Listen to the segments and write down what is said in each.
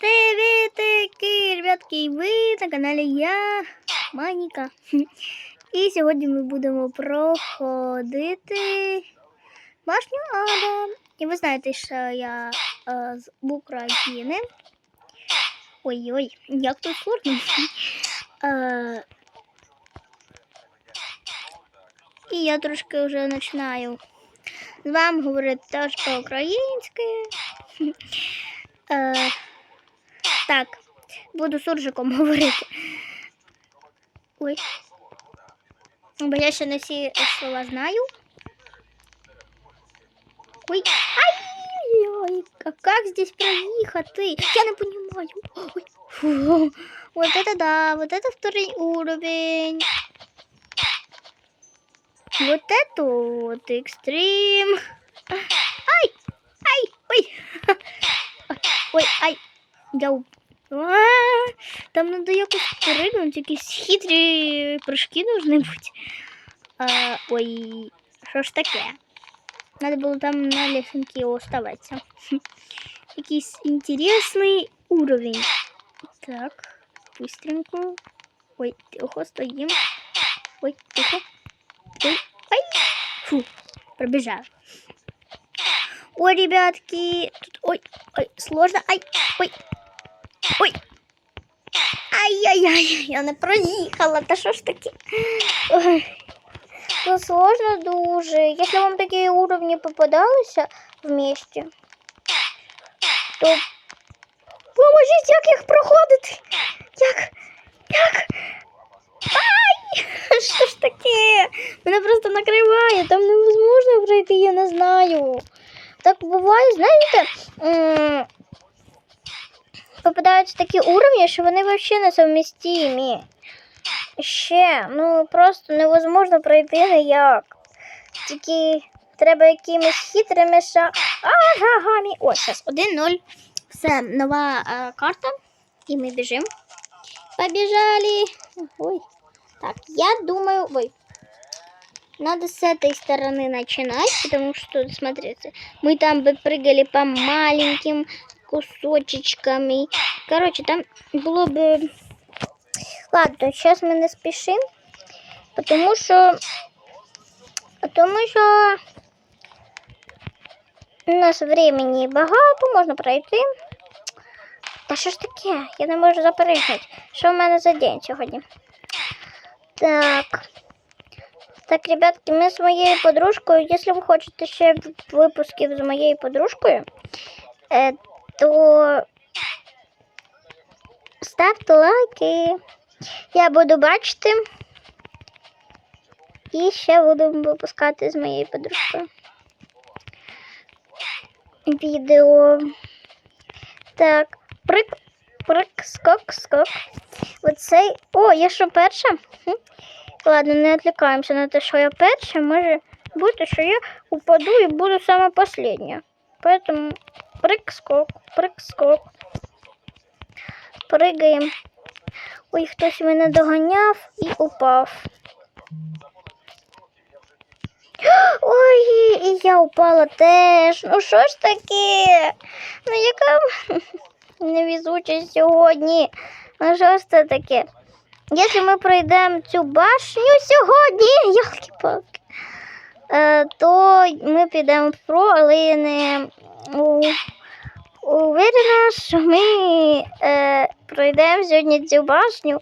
Приветики, ребятки, ви на каналі я, Маніка. І сьогодні ми будемо проходити башню Ада. І ви знаєте, що я е, з України. Ой-ой, як тут сложно. Е, і я трошки вже починаю з вами говорити теж по-українськи. Е, буду суржиком говорити. Ой. Бо я ще не всі слова знаю. Ой, ай, ой, а как здесь проехать? Я не понимаю. Ой, фу. Вот это да, вот это второй уровень. Вот это вот экстрим. Ай, ай, ой. Ой, ай, я уп- А, Там надо якось прыгнуть, якісь хитрі прыжки должны бути. А, ой, що ж таке? Надо було там на лесенке оставатися. Хм. Якийсь інтересний уровень. Так, быстренько. Ой, тихо, стоїм. Ой, тихо. Ой, ай. Фу, пробежал. Ой, ребятки, тут, ой, ой, сложно, ай, ой, ой. Ай-яй-яй, я не проїхала, та що ж таке? Тут сложно дуже. Якщо вам такі уровні попадалися вместе, то поможіть, як їх проходити. Як? Як? Ай! Що ж таке? Мене просто накриває, там невозможно пройти, я не знаю. Так буває, знаєте, попадаються такі уровні, що вони взагалі несовмістимі. Ще, ну просто невозможно пройти ніяк. Тільки треба якимись хитрими ша... Агагамі. О, зараз 1-0. Все, нова е, карта. І ми біжимо. Побіжали. Ой. Так, я думаю... Ой. Надо с этой стороны начинать, потому что, смотрите, мы там бы прыгали по маленьким кусочечками. Короче, там было бы... Ладно, сейчас мы не спешим, потому что... Потому что у нас времени багато, можна пройти. Та що ж таке? Я не можу запригнути. Що в мене за день сьогодні? Так. Так, ребятки, ми з моєю подружкою, якщо ви хочете ще випусків з моєю подружкою, е, то ставте лайки. Я буду бачити. І ще буду випускати з моєю подружкою. Відео. Так, прик, прик, скок, скок. Оцей. О, я що перша? Ладно, не відвлікаємося на те, що я перша. Може бути, що я упаду і буду саме последня. Поэтому прыг-скок, прыг-скок. Пригаємо. Ой, хтось мене доганяв і упав. Ой, і я упала теж. Ну що ж таке? Ну яка невізучість сьогодні? Ну що ж це таке? Якщо ми пройдемо цю башню сьогодні, ялки-палки, то ми підемо в про, але я не уверена, що ми е, пройдемо сьогодні цю башню.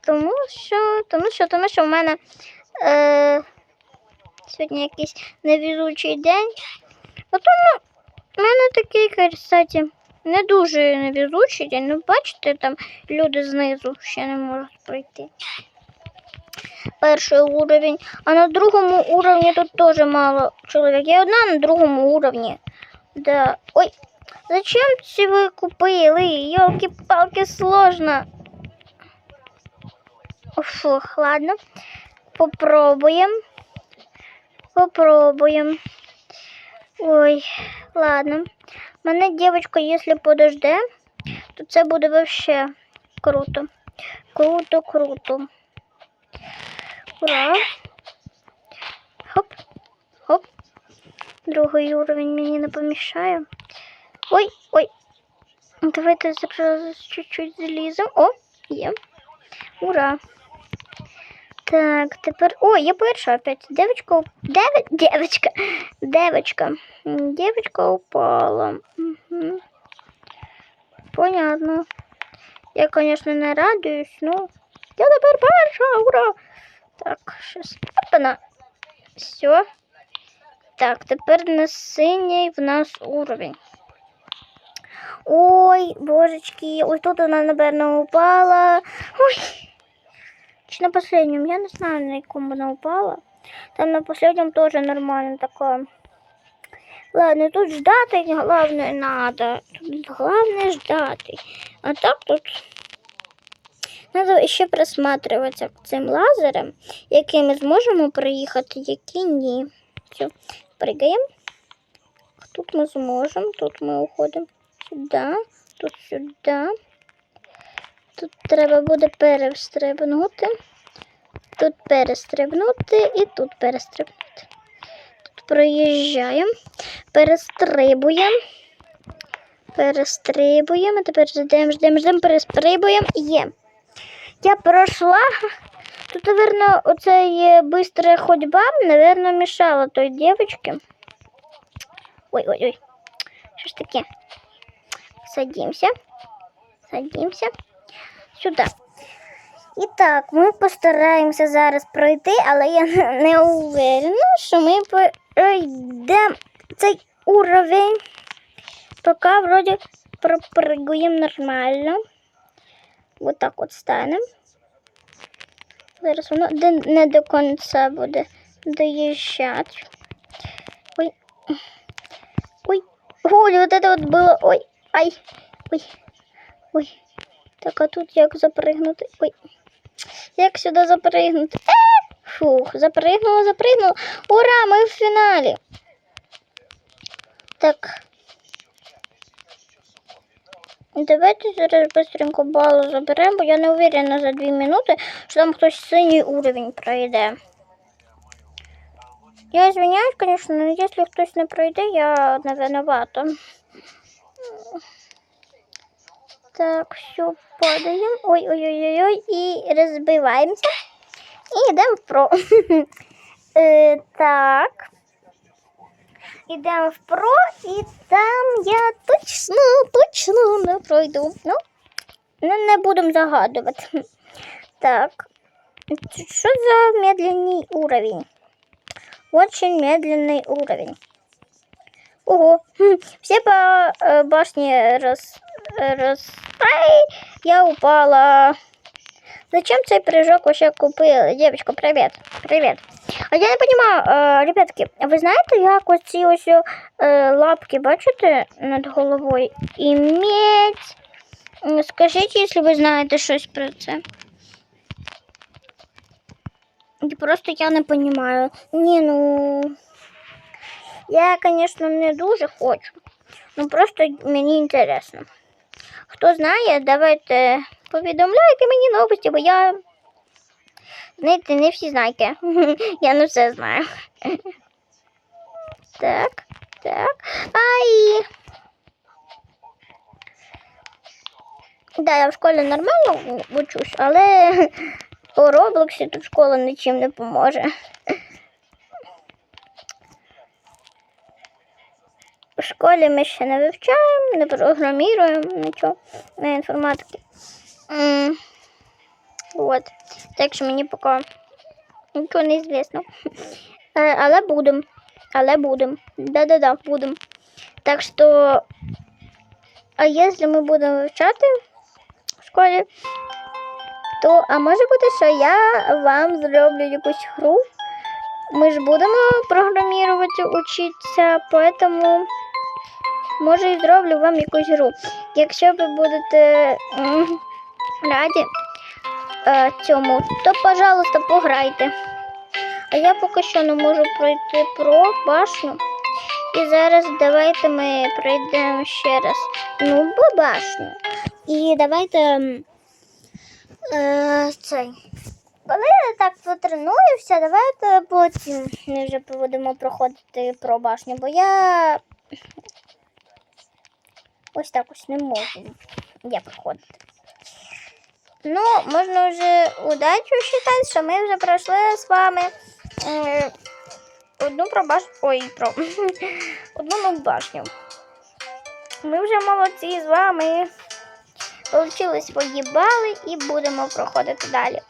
Тому що, тому що, тому що в мене е, сьогодні якийсь невізучий день. А тому в мене такий, кстати, не дуже невезучий день. Ну, бачите, там люди знизу ще не можуть пройти. Перший уровень. А на другому уровні тут теж мало чоловік. Я одна на другому уровні. Да. Ой, зачем ви купили? Йолки-палки, сложно. Фух, ладно. Попробуємо. Попробуємо. Ой, ладно. Мене дівчинка, якщо подожде, то це буде вообще круто. Круто, круто. Ура. Хоп, хоп. Другий уровень мені не помішає. Ой, ой. Давайте зараз чуть-чуть залізем. О, є. Ура. Так, тепер. О, я перша опять. Девочка. уп- Деве... Девочка. Девочка. Девочка упала. Угу. Понятно. Я, конечно, не радуюсь, но я тепер перша, ура! Так, щас. Опана. Все. Так, тепер на синій в нас уровень. Ой, божечки, ой, тут она, наверное, упала. Ой. Чи на последнем? Я не знаю, на якому вона упала. Там на последнем тоже нормально такое. Ладно, тут ждати главное надо. Тут главное ждати. А так тут Надо ще присматриватися цим лазерам, які ми зможемо проїхати, які ні. Все, пригаємо. Тут ми зможемо, тут ми уходимо сюди, тут сюди. Тут треба буде перестрибнути. Тут перестрибнути і тут перестрибнути. Тут проїжджаємо, перестрибуємо. Перестрибуємо. Тепер ждемо, ждемо, ждемо, перестрибуємо. Є. Я пройшла. Тут, наверное, оцей быстрая ходьба, наверное, мешала той девочке. Ой-ой-ой. Що ж таке? Садимся. Садимся. Сюди. І так, ми постараємося зараз пройти, але я не уверена, що ми пройдемо цей уровень. Поки вроді пропригуємо нормально. Вот так от станемо. Зараз воно не до кінця буде доїжджати. Ой. Ой. Ой, вот это вот было. Ой. Ай. Ой. Ой. Так, а тут як запригнути? Ой. Як сюди запригнути? Е! Фух, запригнула, запригнула. Ура, ми в фіналі. Так. Давайте зараз быстренько балу заберемо, бо я не уверена за дві минути, що там хтось синій уровень пройде. Я извиняюсь, конечно, но если хтось не пройде, я не виновата. Так, все, падаємо. Ой-ой-ой-ой, і розбиваємося. І йдемо в про. Е, так Ідемо в про, і там я точно, точно не пройду. Ну, не, не будемо загадувати. Так. Це Що за медленний уровень? Очень медленный уровень. Ого, хм, все по э, башне раз, раз... Ай, я упала. Зачем цей прыжок вообще купили? Девочка, привет. Привет. А я не понимаю, е, ребятки, ви знаєте, як ось ці ось е, лапки, бачите, над головою іметь? М, Скажіть, якщо ви знаєте щось про це. Просто я не понимаю. Ні, ну. Я, конечно, не дуже хочу. Ну просто мені інтересно. Хто знає, давайте повідомляйте мені новості, бо я. Знаєте, не всі знайки. Я не все знаю. Так, так. Ай. Да, я в школі нормально учусь, але у Роблоксі тут школа нічим не поможе. У школі ми ще не вивчаємо, не програміруємо нічого на інформатики. Вот. Так що мені поки нічого не звісно. Е, Але будемо. Але будемо. Да-да-да, будемо. Так що, а якщо ми будемо вивчати в школі, то а може бути, що я вам зроблю якусь гру. Ми ж будемо програмувати, учитися, поэтому може і зроблю вам якусь гру. Якщо ви будете раді е, цьому, то, пожалуйста, пограйте. А я поки що не можу пройти про башню. І зараз давайте ми пройдемо ще раз ну, по башню. І давайте е, цей. коли я так потренуюся, давайте потім ми вже будемо проходити про башню, бо я ось так ось не можу я проходити. Ну, можна вже удачу вважати, що ми вже пройшли з вами е, одну про башню. Ой, про одну нову башню. Ми вже молодці з вами. Получили свої бали і будемо проходити далі.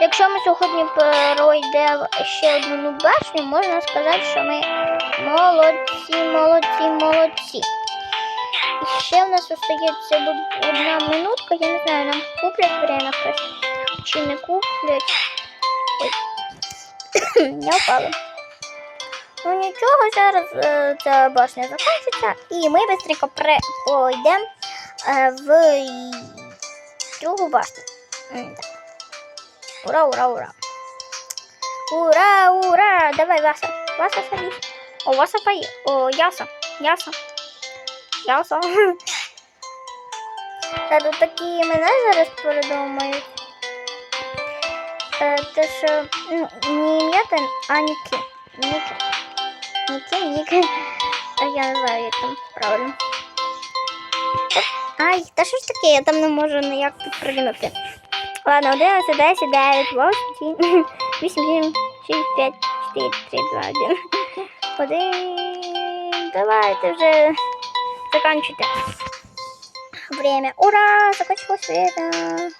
Якщо ми сьогодні пройдемо ще одну башню, можна сказати, що ми молодці, молодці, молодці. Ще в нас остається одна минутка, я не знаю, нам куплять время чи не куплять. Ой. я впала. Ну нічого, зараз е, ця башня закінчиться і ми швидко пройдемо е, в другу башню. Ура, ура, ура. Ура, ура! Давай, Васа. Васа, садись. О, Васа поехал. О, Яса. Яса. Яса. Та тут такі імена зараз придумають. Е, те, що ну, не ім'я, а Ніки. Ніки. Ніки, Ніки. А я не знаю, як там правильно. Ай, та що ж таке, я там не можу ніяк підпрыгнути. Ладно, 11, 10, 9, 8, 7, 8, 7, 6, 5, 4, 3, 2, 1. Один. Давайте вже заканчивайте. Время. Ура! Закончилось время.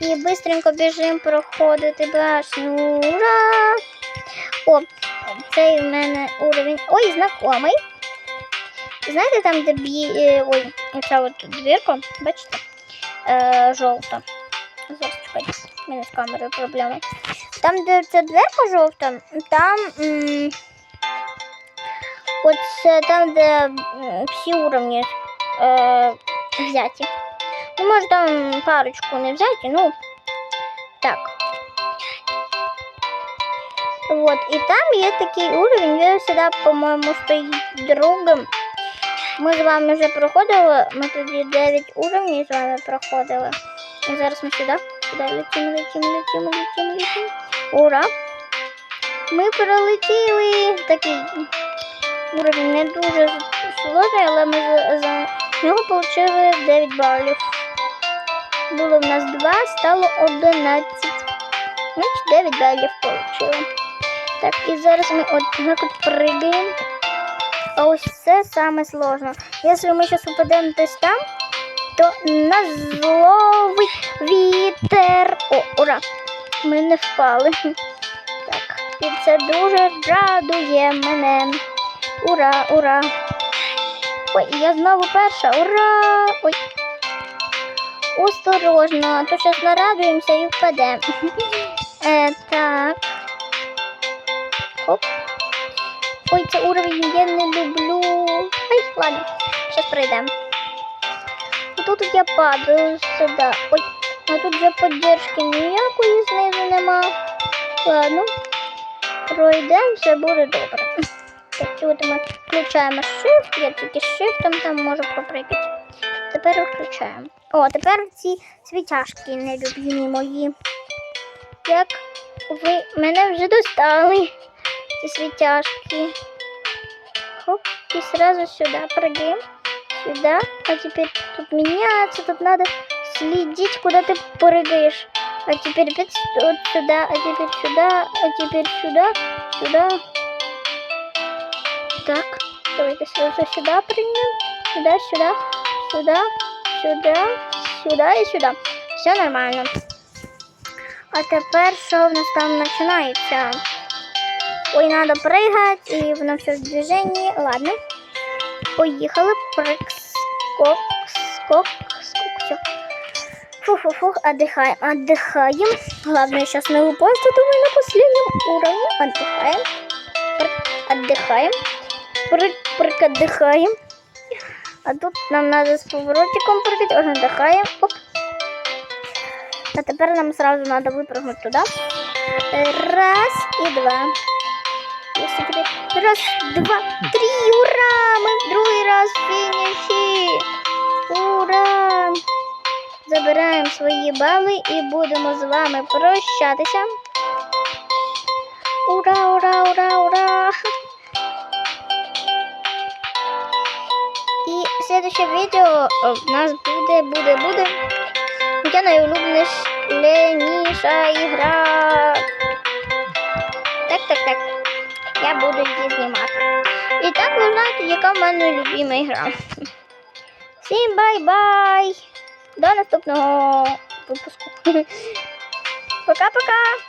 І быстренько біжимо проходити башню. Ура! О, цей в мене уровень. Ой, знакомий. Знаєте, там, де б'є. е, Ой, оця от двірка, бачите? Е, жовта. Зараз чекайте, мене з камерою проблеми. Там, де ця дверка жовта, там. М Оце там, де всі уровні е, взяті. Ну, може там парочку не взяті, ну так. Вот, і там є такий уровень, він сюди, по-моєму, стоїть другим. Ми з вами вже проходили, ми тоді 9 уровнів з вами проходили. І зараз ми сюди, сюди летимо, летимо, летимо, летимо, летимо. Ура! Ми пролетіли такий уровень не дуже сложний, але ми за, нього отримали 9 балів. Було в нас 2, стало 11. Значить, 9 балів отримали. Так, і зараз ми от так от пригаємо. А ось це саме сложно. Якщо ми зараз упадемо десь там, то нас зловить вітер. О, ура! Ми не впали. Так, і це дуже радує мене. Ура, ура! Ой, я знову перша. Ура! Ой. Осторожно, а то зараз нарадуємося і впадемо. Е, так. Оп. Ой, це уровень я не люблю. Ай, ладно, зараз пройдемо. Тут я падаю сюди. Ой, а тут вже поддержки ніякої знизу нема. Ладно. Пройдемо, все буде добре Так, і от ми включаємо shift, я тільки shift там можу проприкати. Тепер включаємо. О, тепер ці світяшки нелюбімі мої. Як ви мене вже достали, ці світяшки. Хоп, и сразу сюда прыгаем. Сюда. А теперь тут меняться, тут надо следить, куда ты прыгаешь. А теперь опять вот сюда, а теперь сюда, а теперь сюда, сюда. Так, давайте сразу сюда прыгнем. Сюда, сюда, сюда, сюда, сюда и сюда. Все нормально. А тепер що в нас там починається? Ой, надо прыгать, и воно все в движении. Ладно. Поехали. Прыг, скок, скок, скок, все. Фух-фух-фух, отдыхаем, отдыхаем. Главное, сейчас не упасть, думаю, на последнем уровне. Отдыхаем. Прыг, отдыхаем. Прыг, прыг, отдыхаем. А тут нам надо с поворотиком прыгать. Тоже отдыхаем. Оп. А теперь нам сразу надо выпрыгнуть туда. Раз и два. Если теперь раз, два, три, ура! Мы в другой раз в финиші. Ура! забираємо свої бали і будемо з вами прощатися. Ура, ура, ура, ура! Следующее відео о, в нас буде, буде, буде. Я найулюбленіша ігра. Так, так, так. Я буду її знімати. І так ви знаєте, яка в мене любима ігра. Всім бай-бай! До наступного випуску. Пока-пока!